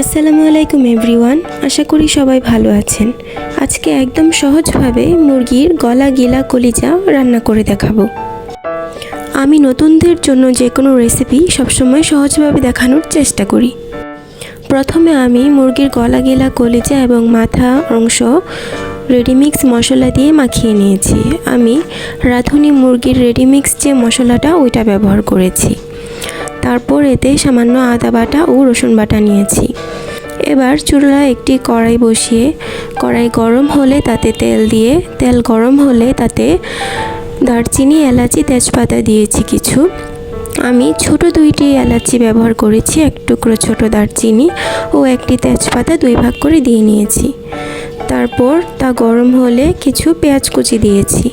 আসসালামু আলাইকুম এভরিওয়ান, আশা করি সবাই ভালো আছেন। আজকে একদম সহজভাবে মুরগির গলা গিলা কলিজা রান্না করে দেখাবো। আমি নতুনদের জন্য যে কোনো রেসিপি সবসময় সহজভাবে দেখানোর চেষ্টা করি। প্রথমে আমি মুরগির গলা গিলা কলিজা এবং মাথা অংশ রেডিমিক্স মশলা দিয়ে মাখিয়ে নিয়েছি। আমি রাঁধুনি মুরগির রেডিমিক্স যে মশলাটা ওইটা ব্যবহার করেছি। তারপর এতে সামান্য আদা বাটা ও রসুন বাটা নিয়েছি। এবার চুলায় একটি কড়াই বসিয়ে, কড়াই গরম হলে তাতে তেল দিয়ে, তেল গরম হলে তাতে দারচিনি, এলাচি, তেজপাতা দিয়েছি কিছু। আমি ছোট দুইটি এলাচি ব্যবহার করেছি, এক টুকরো ছোট দারচিনি ও একটি তেজপাতা দুই ভাগ করে দিয়ে নিয়েছি। তারপর তা গরম হলে কিছু পেঁয়াজ কুচি দিয়েছি।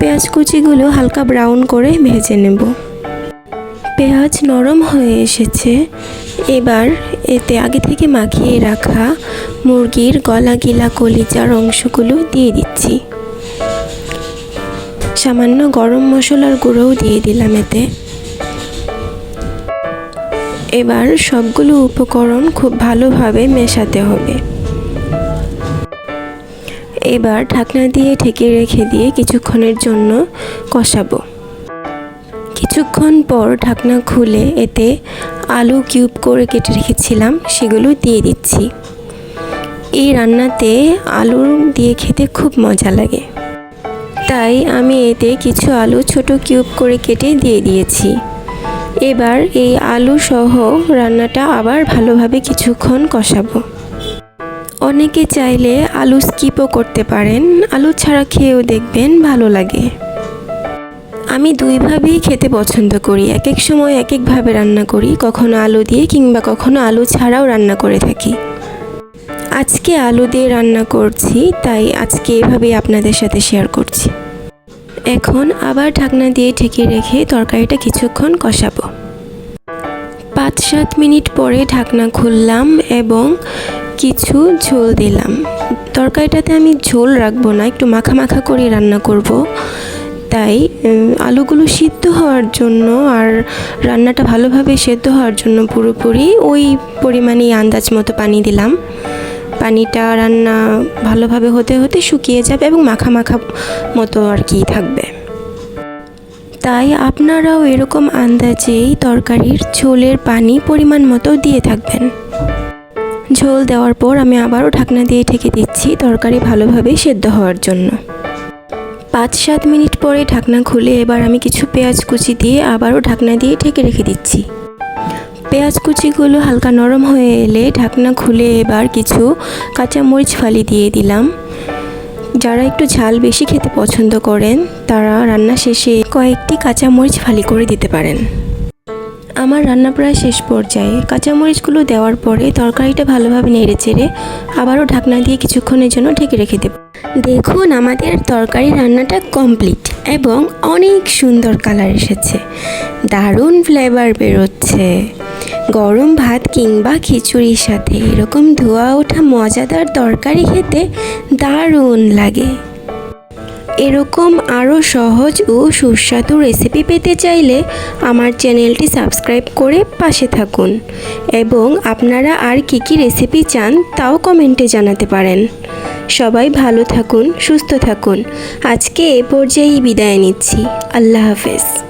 পেঁয়াজ কুচিগুলো হালকা ব্রাউন করে ভেজে নেব। পেঁয়াজ নরম হয়ে এসেছে। এবার এতে আগে থেকে মাখিয়ে রাখা মুরগির গলা গিলা কলিজার অংশগুলো দিয়ে দিচ্ছি। সামান্য গরম মশলার গুঁড়োও দিয়ে দিলাম এতে। এবার সবগুলো উপকরণ খুব ভালোভাবে মেশাতে হবে। এবার ঢাকনা দিয়ে ঢেকে রেখে দিয়ে কিছুক্ষণের জন্য কষাবো। কিছুক্ষণ পর ঢাকনা খুলে এতে আলু কিউব করে কেটে রেখেছিলাম, সেগুলো দিয়ে দিচ্ছি। এই রান্নাতে আলু দিয়ে খেতে খুব মজা লাগে। তাই আমি এতে কিছু আলু ছোট কিউব করে কেটে দিয়ে দিয়েছি। এবার এই আলু সহ রান্নাটা আবার ভালোভাবে কিছুক্ষণ কষাবো। অনেকে চাইলে আলু স্কিপও করতে পারেন। আলু ছাড়া খেয়েও দেখবেন ভালো লাগে। আমি দুইভাবেই খেতে পছন্দ করি। এক এক সময় এক একভাবে রান্না করি, কখনো আলু দিয়ে কিংবা কখনো আলু ছাড়াও রান্না করে থাকি। আজকে আলু দিয়ে রান্না করছি, তাই আজকে এভাবেই আপনাদের সাথে শেয়ার করছি। এখন আবার ঢাকনা দিয়ে ঢেকে রেখে তরকারিটা কিছুক্ষণ কষাবো। পাঁচ সাত মিনিট পরে ঢাকনা খুললাম এবং কিছু ঝোল দিলাম। তরকারিটাতে আমি ঝোল রাখব না, একটু মাখা মাখা করে রান্না করব। তাই আলুগুলো সিদ্ধ হওয়ার জন্য আর রান্নাটা ভালোভাবে সেদ্ধ হওয়ার জন্য পুরোপুরি ওই পরিমাণেই আন্দাজ মতো পানি দিলাম। পানিটা রান্না ভালোভাবে হতে হতে শুকিয়ে যাবে এবং মাখা মাখা মতো আর কি থাকবে। তাই আপনারাও এরকম আন্দাজেই তরকারির ঝোলের পানি পরিমাণ মতো দিয়ে থাকবেন। ঝোল দেওয়ার পর আমি আবারও ঢাকনা দিয়ে ঢেকে দিচ্ছি তরকারি ভালোভাবে সেদ্ধ হওয়ার জন্য। পাঁচ সাত মিনিট পরে ঢাকনা খুলে এবার আমি কিছু পেঁয়াজ কুচি দিয়ে আবারও ঢাকনা দিয়ে ঢেকে রেখে দিচ্ছি। পেঁয়াজ কুচিগুলো হালকা নরম হয়ে এলে ঢাকনা খুলে এবার কিছু কাঁচামরিচ ফালি দিয়ে দিলাম। যারা একটু ঝাল বেশি খেতে পছন্দ করেন, তারা রান্না শেষে কয়েকটি কাঁচামরিচ ফালি করে দিতে পারেন। আমার রান্না প্রায় শেষ পর্যায়ে কাঁচামরিচগুলো দেওয়ার পরে তরকারিটা ভালোভাবে নেড়ে চেড়ে আবারও ঢাকনা দিয়ে কিছুক্ষণের জন্য ঢেকে রেখে দেব। দেখুন, আমাদের তরকারি রান্নাটা কমপ্লিট এবং অনেক সুন্দর কালার এসেছে। দারুণ ফ্লেভার বেরোচ্ছে। গরম ভাত কিংবা খিচুড়ির সাথে এরকম ধোয়া ওঠা মজাদার তরকারি খেতে দারুণ লাগে। এরকম আরও সহজ ও সুস্বাদু রেসিপি পেতে চাইলে আমার চ্যানেলটি সাবস্ক্রাইব করে পাশে থাকুন। এবং আপনারা আর কি কি রেসিপি চান তাও কমেন্টে জানাতে পারেন। সবাই ভালো থাকুন, সুস্থ থাকুন। আজকে এ পর্যায়েই বিদায় নিচ্ছি। আল্লাহ হাফেজ।